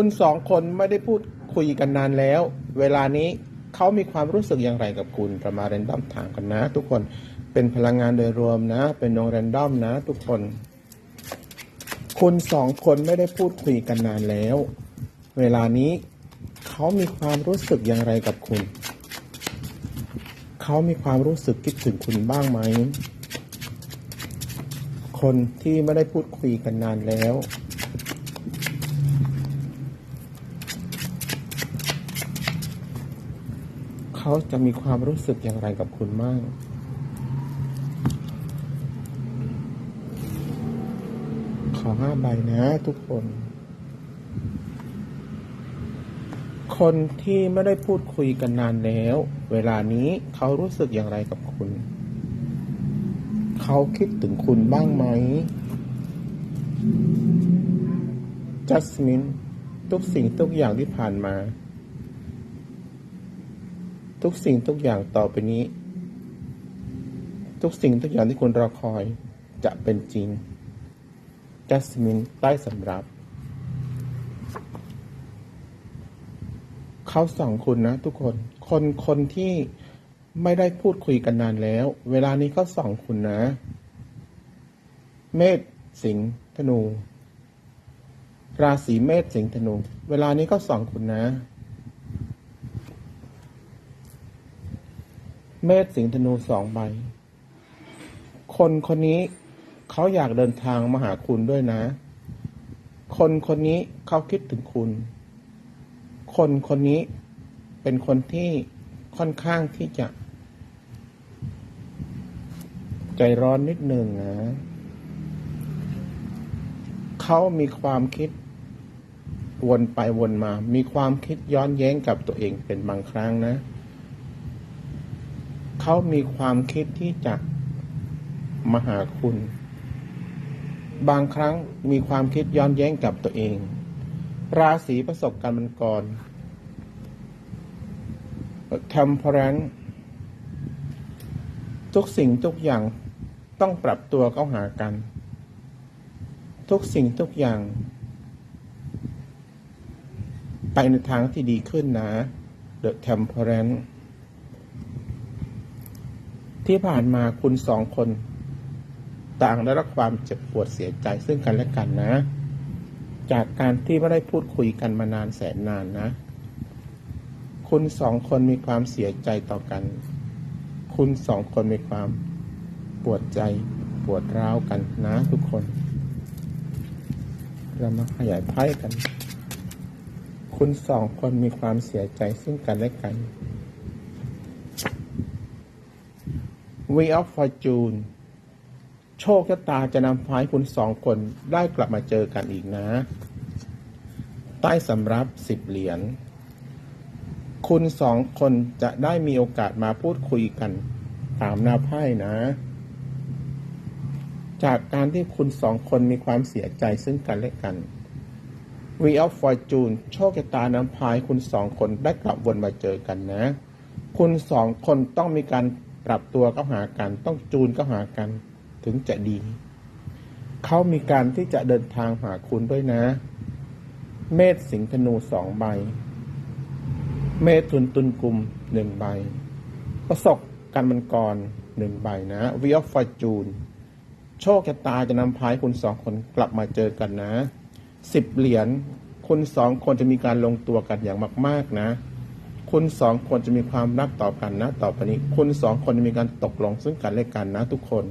คุณสองคนไม่ได้พูดคุยกันนานแล้ว เวลานี้เขามีความรู้สึกอย่างไรกับคุณเรามาเรนดอมถามกันนะ ทุกคนเป็นพลังงานโดยรวมนะ เป็นโนเรนดอมนะ ทุกคน คุณสองคนไม่ได้พูดคุยกันนานแล้ว เวลานี้เขามีความรู้สึกอย่างไรกับคุณเขามีความรู้สึกคิดถึงคุณบ้างไหม คนที่ไม่ได้พูดคุยกันนานแล้ว เขาจะมีความรู้สึกอย่างไรกับคุณบ้างขอห้าใบนะทุกคน คนที่ไม่ได้พูดคุยกันนานแล้ว เวลานี้เขารู้สึกอย่างไรกับคุณ เขาคิดถึงคุณบ้างไหมจัสมินทุกสิ่งทุกอย่างที่ผ่านมา ทุกสิ่งทุกอย่างต่อไปนี้ ทุกสิ่งทุกอย่างที่คุณรอคอยจะเป็นจริงจัสมินใต้สำรับ เขาสองคุณนะทุกคน คนคนที่ไม่ได้พูดคุยกันนานแล้ว เวลานี้เขาสองคุณนะ เมษสิงห์ธนู ราศีเมษสิงห์ธนู เวลานี้เขาสองคุณนะ เมษสิงห์ธนูสองใบ คนคนนี้เขาอยากเดินทางมาหาคุณด้วยนะ คนคนนี้เขาคิดถึงคุณ คนคนนี้เป็นคนที่ค่อนข้างที่จะ ใจร้อนนิดหนึ่งนะ เขามีความคิดวนไปวนมา มีความคิดย้อนแย้งกับตัวเองเป็นบางครั้งนะ เขามีความคิดที่จะมาหาคุณ บางครั้งมีความคิดย้อนแย้งกับตัวเอง ราศีประสบการณ์มันก่อน temperance ทุกสิ่งทุกอย่างต้องปรับตัวเข้าหากัน ทุกสิ่งทุกอย่าง ไปในทางที่ดีขึ้นนะ The temperance ที่ผ่านมาคุณสองคน ต่างได้รับความเจ็บปวดเสียใจซึ่งกันและกันนะ จากการที่ไม่ได้พูดคุยกันมานานแสนนานนะ คุณสองคนมีความเสียใจต่อกัน คุณสองคนมีความปวดใจปวดร้าวกันนะทุกคน เรามาขยายไพ่กัน คุณสองคนมีความเสียใจซึ่งกันและกัน We of Fortune โชคชะตาจะนำพาให้คุณสองคนได้กลับมาเจอกันอีกนะ ใต้สำรับสิบเหรียญ คุณสองคนจะได้มีโอกาสมาพูดคุยกัน ตามหน้าไพ่นะ จากการที่คุณสองคนมีความเสียใจซึ่งกันและกัน We of Fortune โชคชะตานำพาให้คุณสองคนได้กลับวนมาเจอกันนะ คุณสองคนต้องมีการ ปรับตัวเข้าหากัน ต้องจูนเข้าหากัน ถึงจะดี เขามีการที่จะเดินทางหาคุณด้วยนะ เมษสิงห์ธนูสองใบ เมษทุนตุนกลุ่มหนึ่งใบ ประสบการมันกรหนึ่งใบนะ We of Fortune โชคชะตาจะนำพาให้คุณสองคนกลับมาเจอกันนะสิบเหรียญคุณสองคนจะมีการลงตัวกันอย่างมาก ๆ นะ คุณสองคนจะมีความรักต่อกันนะ ต่อไปนี้ คุณสองคนจะมีการตกลงซึ่งกันและกันนะทุกคน